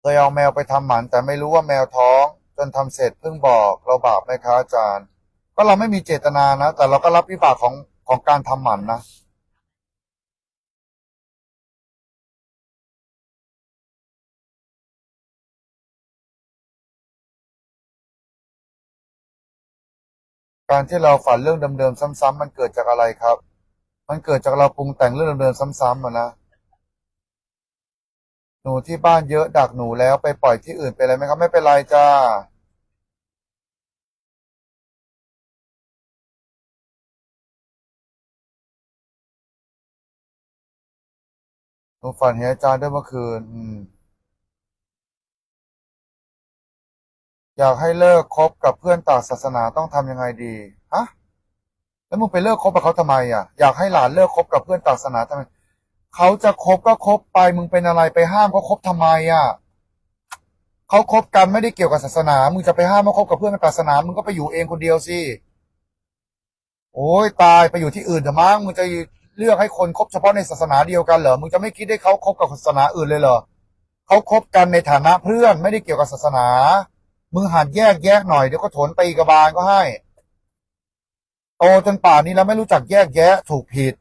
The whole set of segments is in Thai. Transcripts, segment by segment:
เคยเอาแมวไปทำหมัน แต่ไม่รู้ว่าแมวท้อง จนทำเสร็จเพิ่งบอกเราบาปไหมคะอาจารย์ ก็เราไม่มีเจตนานะ แต่เราก็รับวิบากของของการทำหมันนะการที่เราฝันเรื่องเดิมๆซ้ำๆมันเกิดจากอะไรครับ มันเกิดจากเราปรุงแต่งเรื่องเดิมๆซ้ำๆอะนะ หนูที่บ้านเยอะดักหนูแล้วไปปล่อยที่อื่นไปเลยไหมครับ ไม่เป็นไรจ้าหนูฝันเห็นอาจารย์ด้วยเมื่อคืน อืม อยากให้เลิกคบกับเพื่อนต่างศาสนาต้องทำยังไงดี ฮะ แล้วมึงไปเลิกคบกับเขาทำไมอะ อยากให้หลานเลิกคบกับเพื่อนต่างศาสนาทำไม เขาจะคบก็คบไปมึงเป็นอะไรไปห้ามเขาคบทำไมอะเขาคบกันไม่ได้เกี่ยวกับศาสนา มึงจะไปห้ามเขาคบกับเพื่อนศาสนา มึงก็ไปอยู่เองคนเดียวสิ โอ้ยตายไปอยู่ที่อื่นเถอะมั้ง มึงจะเลือกให้คนคบเฉพาะในศาสนาเดียวกันเหรอ มึงจะไม่คิดให้เขาคบกับศาสนาอื่นเลยเหรอเขาคบกันในฐานะเพื่อนไม่ได้เกี่ยวกับศาสนา มึงหัดแยกแยะหน่อยเดี๋ยวก็โถนไปอีกกระบาลก็ให้ โตจนป่านนี้แล้วไม่รู้จักแยกแยะถูกผิด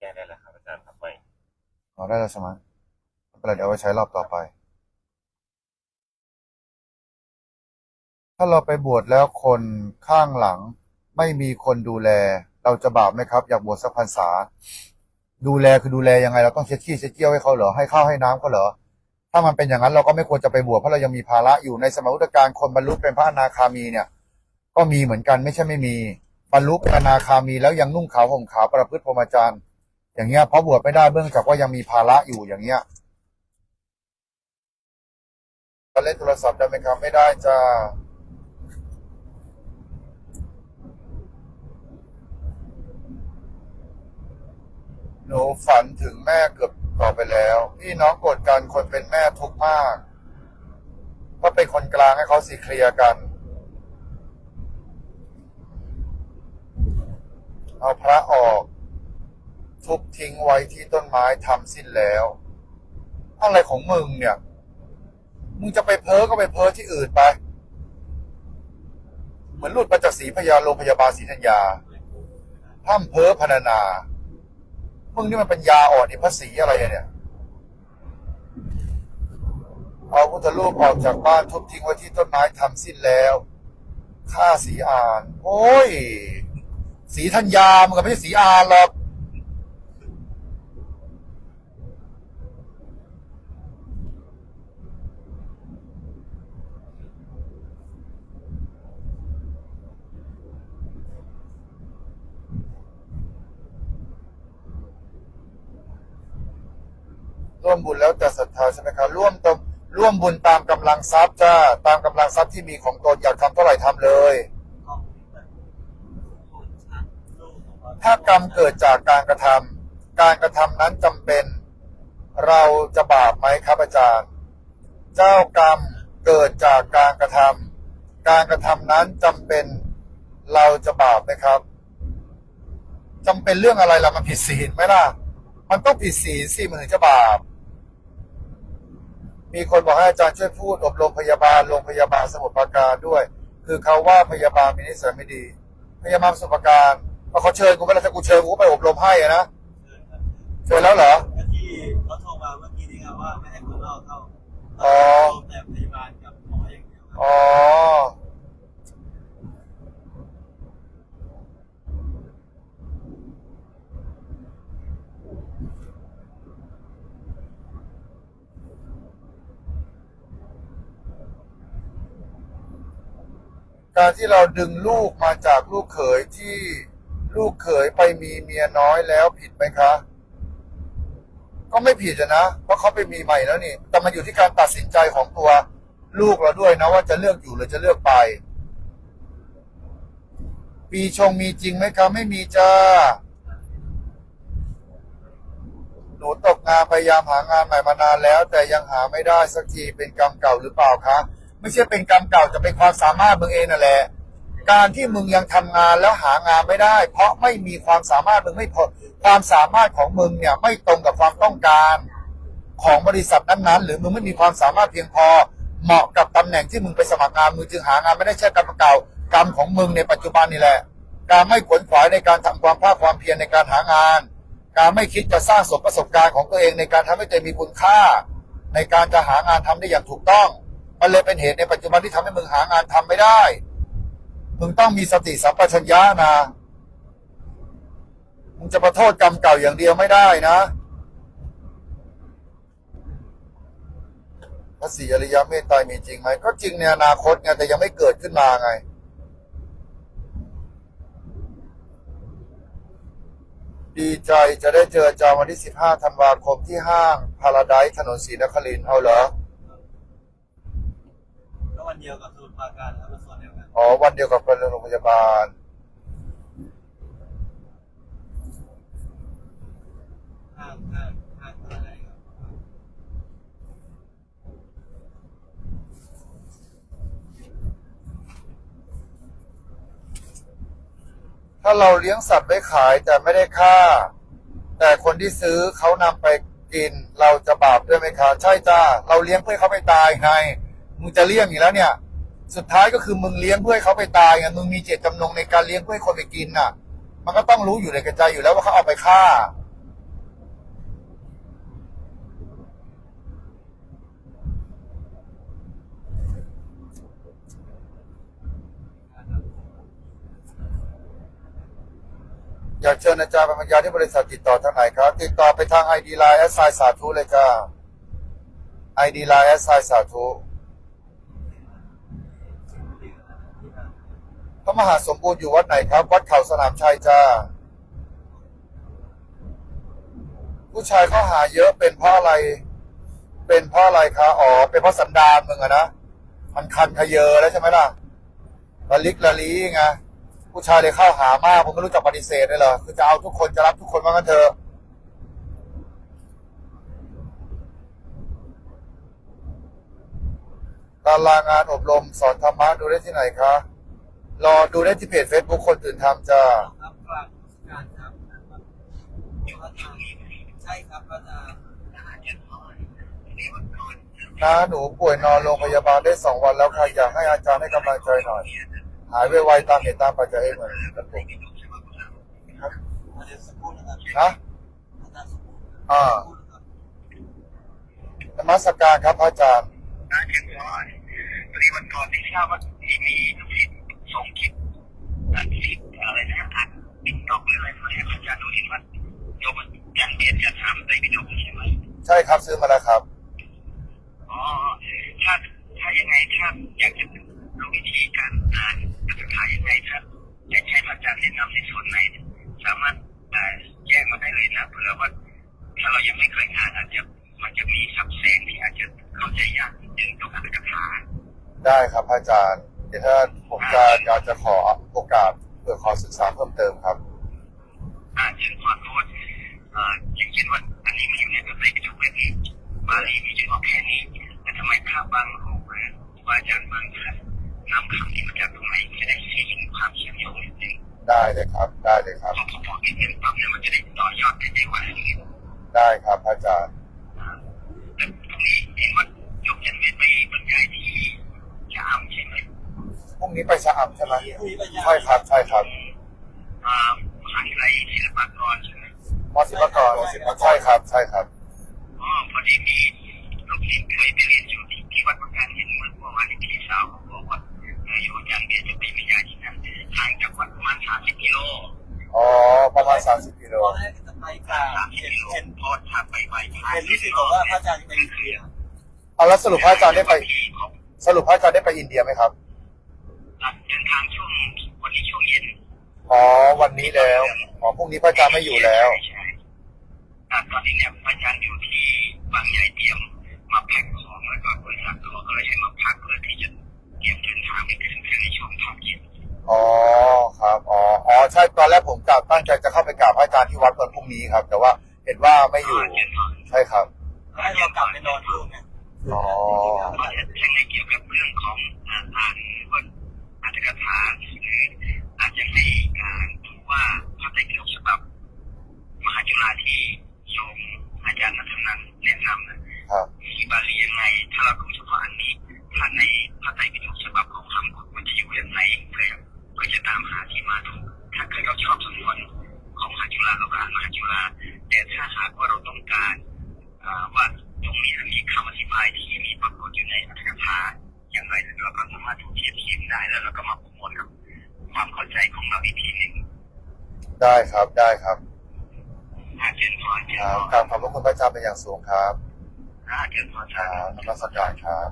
แก้ได้แล้วครับอาจารย์ครับไม่ เอได้แล้วใช่ไหมไม่เป็นไรเดี๋ยวเอาไว้ใช้รอบต่อไป ถ้าเราไปบวชแล้วคนข้างหลังไม่มีคนดูแล เราจะบาปไหมครับ อยากบวชสักพรรษา ดูแลคือดูแลยังไง เราต้องเช็ดขี้เช็ดเกี้ยวให้เขาเหรอให้ข้าวให้น้ำเขาเหรอถ้ามันเป็นอย่างนั้นเราก็ไม่ควรจะไปบวชเพราะเรายังมีภาระอยู่ในสมัยพุทธกาลคนบรรลุเป็นพระอนาคามีเนี่ย ก็มีเหมือนกันไม่ใช่ไม่มี บรรลุเป็นอนาคามีแล้วยังนุ่งขาวห่มขาวประพฤติพรหมจรรย์ อย่างเงี้ยเพราะบวชไม่ได้เบื้องจากว่ายังมีภาระอยู่อย่างเงี้ยจะเล่นโทรศัพท์ได้ไหมครับไม่ได้จ้าหนูฝันถึงแม่เกือบต่อไปแล้ว พี่น้องโกรธกันคนเป็นแม่ทุกข์มากก็เป็นคนกลางให้เขาสิเคลียร์กัน เอาพระออก ทุบทิ้งไว้ที่ต้นไม้ทำสิ้นแล้ว อะไรของมึงเนี่ย มึงจะไปเพ้อก็ไปเพ้อที่อื่นไป เหมือนหลุดมาจากศรีพยาโรงพยาบาลศรีธัญญาพร่ำเพ้อพรรณนา มึงนี่มันเป็นยาอ่อนอีพระศรีอะไรเนี่ย เอาพุทธรูปออกจากบ้านทุบทิ้งไว้ที่ต้นไม้ทำสิ้นแล้วฆ่าสีอาน โอ้ย สีธัญญามันก็ไม่ใช่สีอานหรอก ร่วมบุญแล้วแต่ศรัทธาใช่ไหมครับร่วมตมร่วมบุญตามกำลังทรัพย์จ้าตามกำลังทรัพย์ที่มีของตนอยากทำเท่าไหร่ทำเลย ถ้ากรรมเกิดจากการกระทำการกระทำนั้นจำเป็น เราจะบาปไหมครับอาจารย์ เจ้ากรรมเกิดจากการกระทำการกระทำนั้นจำเป็นเราจะบาปไหมครับจำเป็นเรื่องอะไรล่ะมันผิดศีลไหมล่ะ มันต้องผิดศีลสิมันถึงจะบาป มีคนบอกให้อาจารย์ช่วยพูดอบรมพยาบาลโรงพยาบาลสมุทรปราการด้วย คือเขาว่าพยาบาลมีนิสัยไม่ดี พยาบาลสมุทรปราการพอเขาเชิญกูไปแล้วถ้ากูเชิญกูก็ไปอบรมให้อะนะเชิญแล้วเหรอที่เขาโทรมาเมื่อกี้นี้ครับว่าไม่ให้คนนอกเข้าอ๋อแต่พยาบาลกับหมออย่างเดียวครับอ๋อ การที่เราดึงลูกมาจากลูกเขยที่ลูกเขยไปมีเมียน้อยแล้วผิดไหมคะ ก็ไม่ผิดอะนะเพราะเขาไปมีใหม่แล้วนี่แต่มันอยู่ที่การตัดสินใจของตัวลูกเราด้วยนะว่าจะเลือกอยู่หรือจะเลือกไป ปีชงมีจริงไหมครับไม่มีจ้าหนูตกงานพยายามหางานใหม่มานานแล้ว แต่ยังหาไม่ได้สักทีเป็นกรรมเก่าหรือเปล่าคะ ไม่ใช่เป็นกรรมเก่าจะเป็นความสามารถมึงเองนั่นแหละ การที่มึงยังทำงานแล้วหางานไม่ได้ เพราะไม่มีความสามารถมึงไม่พอความสามารถของมึงเนี่ยไม่ตรงกับความต้องการ ของบริษัทนั้นๆ หรือมึงไม่มีความสามารถเพียงพอ เหมาะกับตำแหน่งที่มึงไปสมัครงานมึงจึงหางานไม่ได้ใช่กรรมเก่ากรรมของมึงในปัจจุบันนี่แหละ การไม่ขวนขวายในการทำความภาคความเพียรในการหางาน การไม่คิดจะสร้างสมประสบการณ์ของตัวเองในการทำให้ตัวเองมีคุณค่า ในการจะหางานทำได้อย่างถูกต้อง มันเลยเป็นเหตุในปัจจุบันที่ทำให้มึงหางานทำไม่ได้ มึงต้องมีสติสัมปชัญญะนะ มึงจะมาโทษกรรมเก่าอย่างเดียวไม่ได้นะพระศรีอริยเมตตรมีจริงไหม ก็จริงในอนาคตไงแต่ยังไม่เกิดขึ้นมาไงดีใจจะได้เจออาจารย์วันที่ 15 ธันวาคมที่ห้างพาราไดซ์ถนนศรีนครินทร์เอาเหรอ เดียวกับสมุทรปราการครับเป็นส่วนเดียวกันอ๋อวันเดียวกับไปโรงพยาบาล ห้างห้างห้างอะไรครับถ้าเราเลี้ยงสัตว์ไว้ขายแต่ไม่ได้ฆ่า แต่คนที่ซื้อเขานำไปกินเราจะบาปด้วยไหมคะใช่จ้า เราเลี้ยงเพื่อให้เขาไปตายไง มึงจะเลี้ยงอยู่แล้วเนี่ย สุดท้ายก็คือมึงเลี้ยงเพื่อให้เขาไปตายไงมึงมีเจตจำนงในการเลี้ยงเพื่อให้คนไปกินน่ะ มันก็ต้องรู้อยู่ในกระใจอยู่แล้วว่าเขาเอาไปฆ่า อยากเชิญอาจารย์ปัญญาที่บริษัทติดต่อทางไหนครับ ติดต่อไปทาง ID Line แอสไซสาธุเลยจ้า ID Line แอสไซสาธุ พระมหาสมบูรณ์อยู่วัดไหนครับ วัดเขาสนามชัยจ้า ผู้ชายเขาหาเยอะเป็นเพราะอะไร เป็นเพราะอะไรคะอ๋อเป็นเพราะสันดานมึงอะนะมันคันขยเยอแล้วใช่ไหมล่ะละลิกละลีไงผู้ชายเลยเข้าหามากผมไม่รู้จะปฏิเสธเลยเหรอคือจะเอาทุกคนจะรับทุกคนว่างั้นเถอะตารางงานอบรมสอนธรรมะดูได้ที่ไหนคะ รอดูได้ที่เพจ Facebook คนตื่นทำจ้าครับกลางการครับพระใช่ครับอาจารย์น้าหนูป่วยนอนโรงพยาบาลได้สองวันแล้วค่ะอยากให้อาจารย์ให้กำลังใจหน่อย หายไวๆตามเหตุตามปัจจัยเหมือนกันครับนะครับนะอาจารย์สักครู่านะครับนมัสการครับพระอาจารย์น่าเชื่อว่าพอดีวันก่อนที่ทราบว่าที่มี ส่งคลิปอัดคลิปอะไรนะอัดติ๊กต็อกหรืออะไรมาให้อาจารย์ดูเห็นว่าโยมอย่างเดียนจะถามได้ไปดูใช่ไหมใช่ครับซื้อมาแล้วครับอ๋อถ้าถ้ายังไงถ้าอยากจะรู้วิธีการอ่านอัตถกถายังไงถ้าอยากให้พระอาจารย์แนะนำในส่วนไหนสามารถเอ่อแจ้งมาได้เลยนะเผื่อว่าถ้าเรายังไม่เคยอ่านอาจจะมันจะมีสับแสงที่อาจจะเข้าใจยากถึงตัวอัตถกถาได้ครับพระอาจารย์ เดี๋ยวถ้าผมจะอยากจะขอโอกาสเพื่อขอศึกษาเพิ่มเติมครับอาจจะขอโทษเอ่ออย่างเช่นว่าอันนี้มีอยู่ในตัวเลขจุกเว็บนี้บาลีมีเฉพาะแค่นี้แต่ทำไมภาพบางรูปหรือครูบาอาจารย์บางท่านนำคำที่มาจากตรงไหนจะได้เห็นความเชื่อมโยงนิดนึงได้เลยครับ ได้เลยครับพอพอนิดนึงปั๊บเนี่ยมันจะได้ต่อยอดได้ดีกว่านี้ได้ครับพระอาจารย์ แต่ตรงนี้เห็นว่ายกยันเวทไปบรรยายที่ชะอำใช่ไหม พรุ่ง นี้ไปชะอำใช่ไหมคุยปัญญาใช่ครับ ใช่ครับอ่ามหาวิทยาลัยศิลปากรใช่ไหมมอสิบกรใช่ครับ ใช่ครับอ๋อพอดีมีลูกศิษย์เคยไปเรียนอยู่ที่ที่วัดประการเห็นเมื่อเมื่อวานนี้พี่สาวเขาบอกว่าเอออยู่จันทร์เดียวจะไปบรรยายที่นั่นห่างจากวัดประมาณสามสิบกิโลอ๋อประมาณ30กิโลตอนแรกจะไปกลางสามสิบเห็นกิโลเห็นพอถ้าไปไหว้พระเห็นรู้สึกบอกว่าพระอาจารย์จะไปอินเดียเอาแล้วสรุปพระอาจารย์ได้ไปของสรุปพระอาจารย์ได้ไปอินเดียไหมครับ เดินทางช่วงวันนี้ช่วงเย็น อ๋อวันนี้แล้วอ๋อพรุ่งนี้พระอาจารย์ไม่อยู่แล้ว ใช่อ่าตอนนี้เนี่ยพระอาจารย์อยู่ที่บางใหญ่เตรียมมาแพ็คของแล้วก็บริษัทเขาก็เลยให้มาพักเพื่อที่จะเตรียมเดินทางไปขึ้นเครื่องในช่วงภาคเย็นอ๋อครับอ๋ออ๋อใช่ตอนแรกผมกะตั้งใจจะเข้าไปกราบพระอาจารย์ที่วัดวันพรุ่งนี้ครับ แต่ว่าเห็นว่าไม่อยู่ เย็นหน่อยใช่ครับ แนะนำนะครับมีบาลียังไง ถ้าเราดูเฉพาะอันนี้ ถ้าในพระไตรปิฎกฉบับของคำกฎทมันจะอยู่ยังไงเพื่อเพื่อจะตามหาที่มาถูก ถ้าเกิดเราชอบสำนวนของมหาจุฬาเราก็อ่านมหาจุฬาแต่ถ้าหากว่าเราต้องการว่าตรงนี้มีคำอธิบายที่มีปรากฏอยู่ในอัตถกถาอย่างไรเราก็สามารถถูกเทียบเทียมได้แล้วเราก็มาประมวลกับความเข้าใจของเราอีกทีหนึ่งได้ครับได้ครับ คนรับกราบขอบพระคุณพระอาจารย์เป็นอย่างสูงครับอาเจนพอครับนมัสการครับ